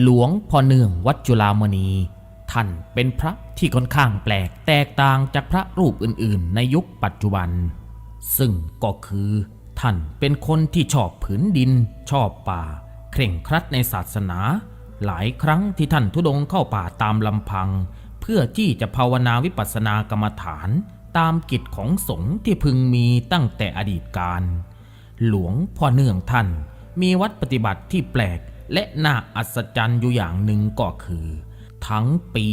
หลวงพ่อเนื่องวัดจุฬามณี ท่านเป็นพระที่ค่อนข้างแปลกแตกต่างจากพระรูปอื่นๆ ในยุคปัจจุบัน ซึ่งก็คือ ท่านเป็นคนที่ชอบผืนดิน ชอบป่า เคร่งครัดในศาสนา หลายครั้งที่ท่านทุดงเข้าป่าตามลำพัง เพื่อที่จะภาวนาวิปัสสนากรรมฐานตามกิจของสงฆ์ที่พึงมีตั้งแต่อดีตการ หลวงพ่อเนื่องท่านมีวัดปฏิบัติที่แปลก และน่าอัศจรรย์อยู่อย่างหนึ่งก็คือ ทั้งปี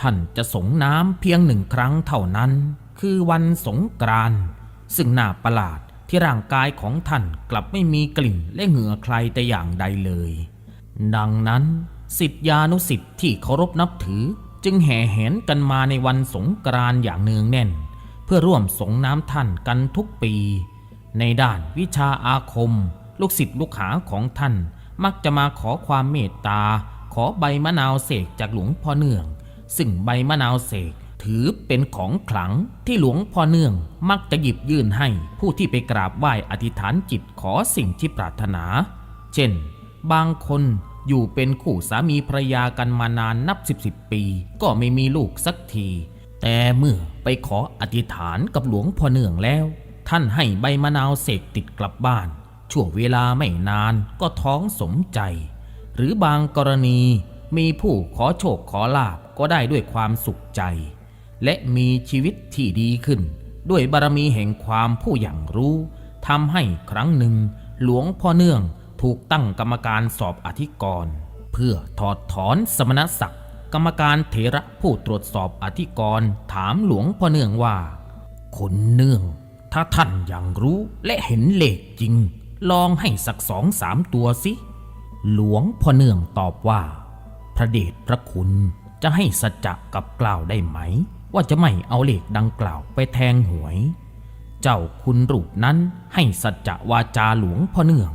ท่านจะสงน้ำเพียงหนึ่งครั้งเท่านั้น คือวันสงกรานต์ซึ่งน่าประหลาดที่ร่างกายของท่านกลับไม่มีกลิ่นและเหงื่อใครแต่อย่างใดเลย ดังนั้นสิทธิานุสิทธิ์ที่เคารพนับถือจึงแห่แหนกันมาในวันสงกรานต์อย่างเนืองแน่น เพื่อร่วมสงน้ำท่านกันทุกปี ในด้านวิชาอาคม ลูกศิษย์ลูกหาของท่าน มักจะมาขอความเมตตา ขอใบมะนาวเสกจากหลวงพ่อเนื่อง ซึ่งใบมะนาวเสกถือเป็นของขลังที่หลวงพ่อเนื่องมักจะหยิบยื่นให้ผู้ที่ไปกราบไหว้อธิษฐานจิตขอสิ่งที่ปรารถนา เช่น บางคนอยู่เป็นคู่สามีภรรยากันมานานนับสิบสิบปี ก็ไม่มีลูกสักที แต่เมื่อไปขออธิษฐานกับหลวงพ่อเนื่องแล้ว ท่านให้ใบมะนาวเสกติดกลับบ้าน ช่วงเวลาไม่นานก็ท้องสมใจ หรือบางกรณีมีผู้ขอโชคขอลาบก็ได้ด้วยความสุขใจ และมีชีวิตที่ดีขึ้น ด้วยบารมีแห่งความผู้อย่างรู้ทำให้ครั้งหนึ่ง หลวงพ่อเนื่องถูกตั้งกรรมการสอบอธิกรณ์เพื่อถอดถอนสมณศักดิ์กรรมการเถระผู้ตรวจสอบอธิกรณ์ถามหลวงพ่อเนื่องว่าคุณเนื่อง ถ้าท่านอย่างรู้และเห็นเลขจริง ลองให้สักสองสามตัวสิ หลวงพ่อเนื่องตอบว่า พระเดชพระคุณจะให้สัจจะกับกล่าวได้ไหม ว่าจะไม่เอาเลขดังกล่าวไปแทงหวย เจ้าคุณรูปนั้นให้สัจจะวาจาหลวงพ่อเนื่อง